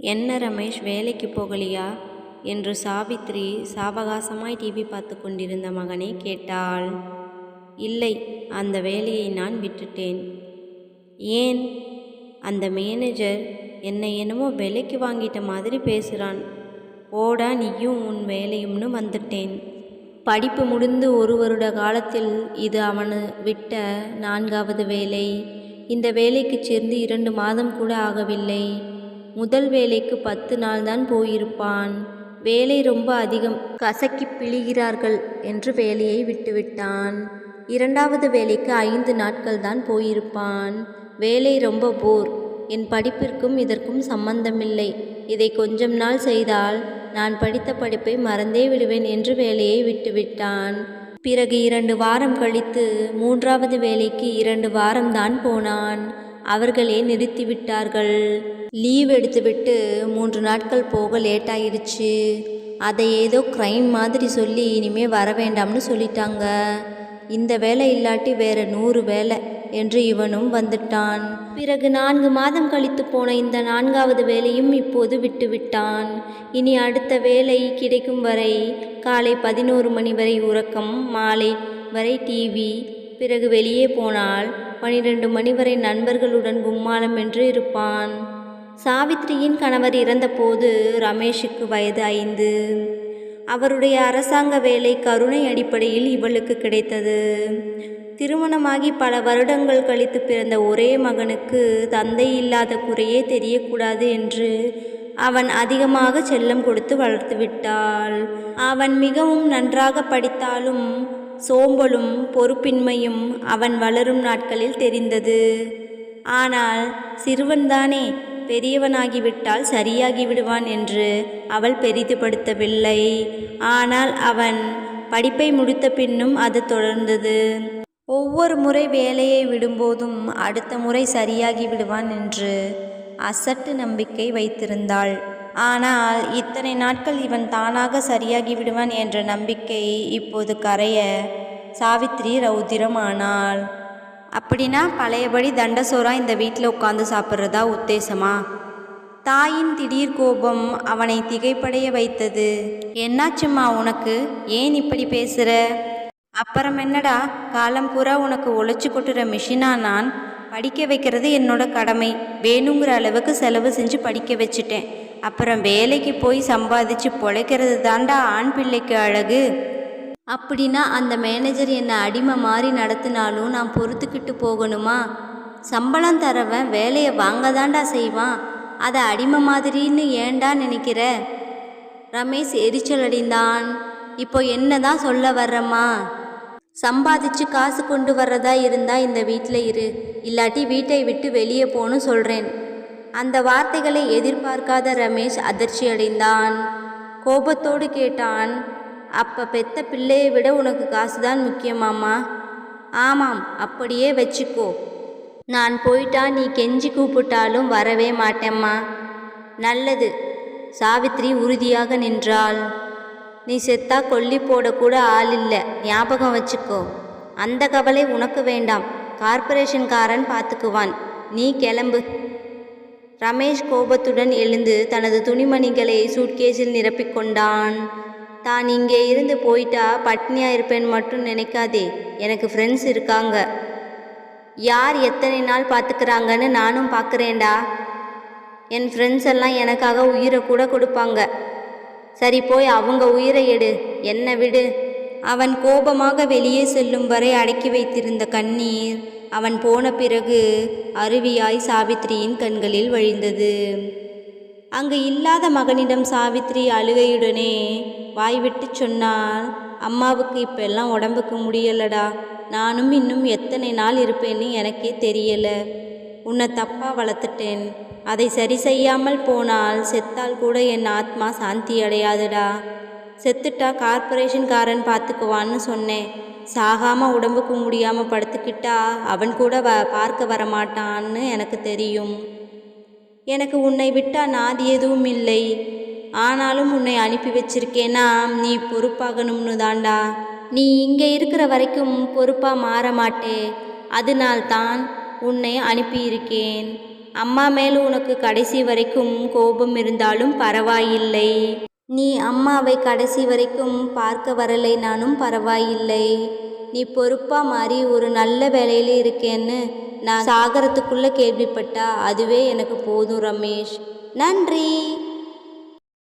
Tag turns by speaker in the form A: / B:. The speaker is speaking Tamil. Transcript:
A: என்ன ரமேஷ் வேலைக்கு போகலியா? என்று சாவித்ரி சாவகாசமாய் டிவி பார்த்து கொண்டிருந்த மகனை கேட்டாள். இல்லை அந்த வேலையை நான் விட்டுட்டேன். ஏன்? அந்த மேனேஜர் என்னை என்னமோ விலைக்கு வாங்கிட்ட மாதிரி பேசுகிறான் ஓடா நீயும் உன் வேலையும்னு வந்துட்டேன். படிப்பு முடிந்து ஒரு வருட காலத்தில் இது அவனு விட்ட நான்காவது வேலை. இந்த வேலைக்கு சேர்ந்து இரண்டு மாதம் கூட ஆகவில்லை. முதல் வேலைக்கு பத்து நாள் தான் போயிருப்பான். வேலை ரொம்ப அதிகம். கசக்கி பிழிகிறார்கள் என்று வேலையை விட்டுவிட்டான். இரண்டாவது வேலைக்கு ஐந்து நாட்கள் தான் போயிருப்பான். வேலை ரொம்ப போர். என் படிப்பிற்கும் இதற்கும் சம்பந்தமில்லை. இதை கொஞ்சம் நாள் செய்தால் நான் படித்த படிப்பை மறந்தே விடுவேன் என்று வேலையை விட்டுவிட்டான். பிறகு இரண்டு வாரம் கழித்து மூன்றாவது வேலைக்கு இரண்டு வாரம்தான் போனான். அவர்களே நிறுத்திவிட்டார்கள். லீவ் எடுத்துவிட்டு மூன்று நாட்கள் போக லேட் ஆயிடுச்சு அதை ஏதோ க்ரைம் மாதிரி சொல்லி இனிமே வர வேண்டாம்னு சொல்லிட்டாங்க. இந்த வேலை இல்லாட்டி வேற நூறு வேலை என்று இவனும் வந்துட்டான். பிறகு நான்கு மாதம் கழித்து போன இந்த நான்காவது வேலையும் இப்போது விட்டுவிட்டான். இனி அடுத்த வேலை கிடைக்கும் வரை காலை பதினோரு மணி வரை உறக்கம் மாலை வரை டிவி பிறகு வெளியே போனால் பனிரெண்டு மணி வரை நண்பர்களுடன் கும்மாளம் என்று இருப்பான். சாவித்ரியின் கணவர் இறந்தபோது ரமேஷுக்கு வயது ஐந்து. அவருடைய அரசாங்க வேலை கருணை அடிப்படையில் இவளுக்கு கிடைத்தது. திருமணமாகி பல வருடங்கள் கழித்து பிறந்த ஒரே மகனுக்கு தந்தை இல்லாத குறையே தெரியக்கூடாது என்று அவன் அதிகமாக செல்லம் கொடுத்து வளர்த்து விட்டாள். அவன் மிகவும் நன்றாக படித்தாலும் சோம்பலும் பொறுப்பின்மையும் அவன் வளரும் நாட்களில் தெரிந்தது. ஆனால் சிறுவன்தானே பெரியவனாகிவிட்டால் சரியாகி விடுவான் என்று அவள் பெரிதுபடுத்தவில்லை. ஆனால் அவன் படிப்பை முடித்த பின்னும் அது தொடர்ந்தது. ஒவ்வொரு முறை வேலையை விடும்போதும் அடுத்த முறை சரியாகி விடுவான் என்று அசட்டு நம்பிக்கை வைத்திருந்தாள். ஆனால் இத்தனை நாட்கள் இவன் தானாக சரியாகி விடுவான் என்ற நம்பிக்கை இப்போது கரைய சாவித்ரி ரௌத்திரமானாள் அப்படின்னா பழையபடி தண்டசோரா இந்த வீட்டில் உட்காந்து சாப்பிட்றதா உத்தேசமா? தாயின் திடீர் கோபம் அவனை திகைப்படைய வைத்தது. என்னாச்சும்மா உனக்கு? ஏன் இப்படி பேசுற? அப்புறம் என்னடா? காலம் பூரா உனக்கு உழைச்சி கொட்டுற மிஷினா நான்? படிக்க வைக்கிறது என்னோட கடமை. வேணுங்கிற அளவுக்கு செலவு செஞ்சு படிக்க வச்சுட்டேன். அப்புறம் வேலைக்கு போய் சம்பாதிச்சு பொழைக்கிறது தாண்டா ஆண் பிள்ளைக்கு அழகு. அப்படின்னா அந்த மேனேஜர் என்னை அடிமை மாதிரி நடத்தினாலும் நான் பொறுத்துக்கிட்டு போகணுமா? சம்பளம் தரவன் வேலையை வாங்க தாண்டா செய்வான். அதை அடிமை மாதிரின்னு ஏன்டா நினைக்கிற? ரமேஷ் எரிச்சல் அடைந்தான். இப்போ என்ன தான் சொல்ல வர்றம்மா சம்பாதிச்சு காசு கொண்டு வர்றதா இருந்தா இந்த வீட்டில் இரு. இல்லாட்டி வீட்டை விட்டு வெளியே போன்னு சொல்கிறேன் அந்த வார்த்தைகளை எதிர்பார்க்காத ரமேஷ் அதிர்ச்சி அடைந்தான் கோபத்தோடு கேட்டான். அப்போ பெத்த பிள்ளையை விட உனக்கு காசு தான் முக்கியமாம்மா. ஆமாம் அப்படியே வச்சுக்கோ. நான் போயிட்டா நீ கெஞ்சி கூப்பிட்டாலும் வரவே மாட்டேம்மா. நல்லது சாவித்ரி உறுதியாக நின்றாள். நீ செத்தா கொல்லி போடக்கூட ஆள் இல்லை ஞாபகம் வச்சுக்கோ. அந்த கவலை உனக்கு வேண்டாம் கார்ப்பரேஷன்காரன் பார்த்துக்குவான் நீ கிளம்பு. ரமேஷ் கோபத்துடன் எழுந்து தனது துணிமணிகளை சூட்கேஸில் நிரப்பிக்கொண்டான். தான் இங்கே இருந்து போயிட்டா பட்னியாக இருப்பேன் மட்டும் நினைக்காதே. எனக்கு ஃப்ரெண்ட்ஸ் இருக்காங்க. யார் எத்தனை நாள் பார்த்துக்கிறாங்கன்னு நானும் பார்க்குறேன்டா. என் ஃப்ரெண்ட்ஸ் எல்லாம் எனக்காக உயிரை கூட கொடுப்பாங்க. சரி போய் அவங்க உயிரை எடு. என்ன விடு. அவன் கோபமாக வெளியே செல்லும் வரை அடக்கி வைத்திருந்த கண்ணீர் அவன் போன பிறகு அருவியாய் சாவித்திரியின் கண்களில் வழிந்தது. அங்கு இல்லாத மகனிடம் சாவித்ரி அழுகையுடனே வாய்விட்டு சொன்னால் அம்மாவுக்கு இப்பெல்லாம் உடம்புக்கு முடியலடா. நானும் இன்னும் எத்தனை நாள் இருப்பேன்னு எனக்கே தெரியல. உன்னை தப்பாக வளர்த்துட்டேன். அதை சரி செய்யாமல் போனால் செத்தால் கூட என் ஆத்மா சாந்தி அடையாதுடா. செத்துட்டா கார்ப்பரேஷன்காரன் பார்த்துக்குவான்னு சொன்னேன். சாகாமல் உடம்புக்கு முடியாமல் படுத்துக்கிட்டா அவன் கூட வ பார்க்க வரமாட்டான்னு எனக்கு தெரியும். எனக்கு உன்னை விட்டா நாதி எதுவும் இல்லை. ஆனாலும் உன்னை அனுப்பி வச்சிருக்கேனா நீ பொறுப்பாகணும்னு தாண்டா. நீ இங்கே இருக்கிற வரைக்கும் பொறுப்பாக மாற மாட்டே. அதனால்தான் உன்னை அனுப்பியிருக்கேன். அம்மா மேல் உனக்கு கடைசி வரைக்கும் கோபம் இருந்தாலும் பரவாயில்லை. நீ அம்மாவை கடைசி வரைக்கும் பார்க்க வரலை நானும் பரவாயில்லை. நீ பொறுப்பாக மாறி ஒரு நல்ல வேலையில் இருக்கேன்னு நான் சாகரத்துக்குள்ளே கேள்விப்பட்டா அதுவே எனக்கு போதும் ரமேஷ். நன்றி.